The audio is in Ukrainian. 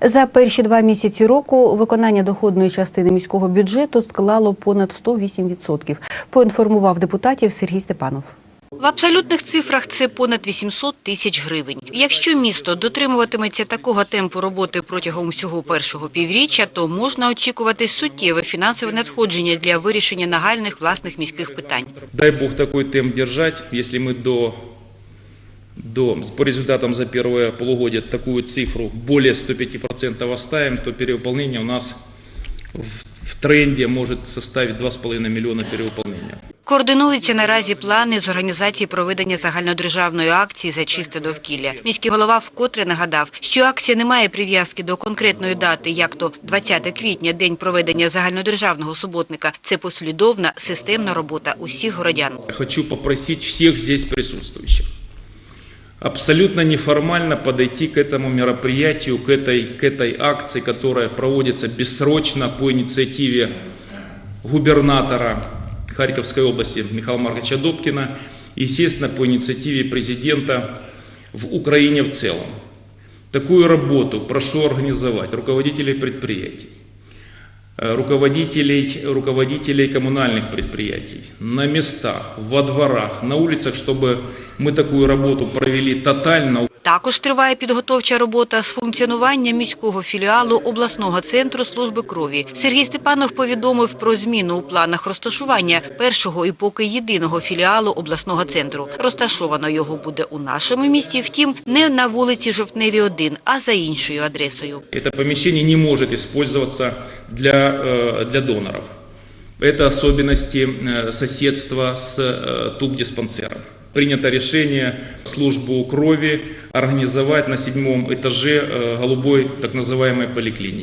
За перші два місяці року виконання доходної частини міського бюджету склало понад 108%, поінформував депутатів Сергій Степанов. В абсолютних цифрах це понад 800 тисяч гривень. Якщо місто дотримуватиметься такого темпу роботи протягом всього першого півріччя, то можна очікувати суттєве фінансове надходження для вирішення нагальних власних міських питань. Дай Бог такой темп держать. Если мы до, до, по результатам за первое полугодие такую цифру более 105% оставим, то перевыполнение у нас в, в тренде может составить 2,5 миллиона перевыполнения. Координуються наразі плани з організації проведення загальнодержавної акції за чисте довкілля. Міський голова вкотре нагадав, що акція не має прив'язки до конкретної дати, як то 20 квітня, день проведення загальнодержавного суботника. Це послідовна системна робота усіх городян. Хочу попросить всех здесь присутствующих абсолютно неформально подойти к этому мероприятию, к этой, к этой акции, которая проводится бессрочно по инициативе губернатора Харьковской области Михаила Марковича Добкина и, естественно, по инициативе президента в Украине в целом. Такую работу прошу организовать руководителей предприятий, э, руководителей, руководителей коммунальных предприятий на местах, во дворах, на улицах, чтобы мы такую работу провели тотально, Також триває підготовча робота з функціонування міського філіалу обласного центру служби крові. Сергій Степанов повідомив про зміну у планах розташування першого і поки єдиного філіалу обласного центру. Розташовано його буде у нашому місті, втім, не на вулиці Жовтневі 1, а за іншою адресою. Это помещение не может использоваться для, э, для доноров. Это особенности э, соседства с э, тубдиспансером. Принято решение службу крови организовать на седьмом этаже э, голубой так называемой поликлиники.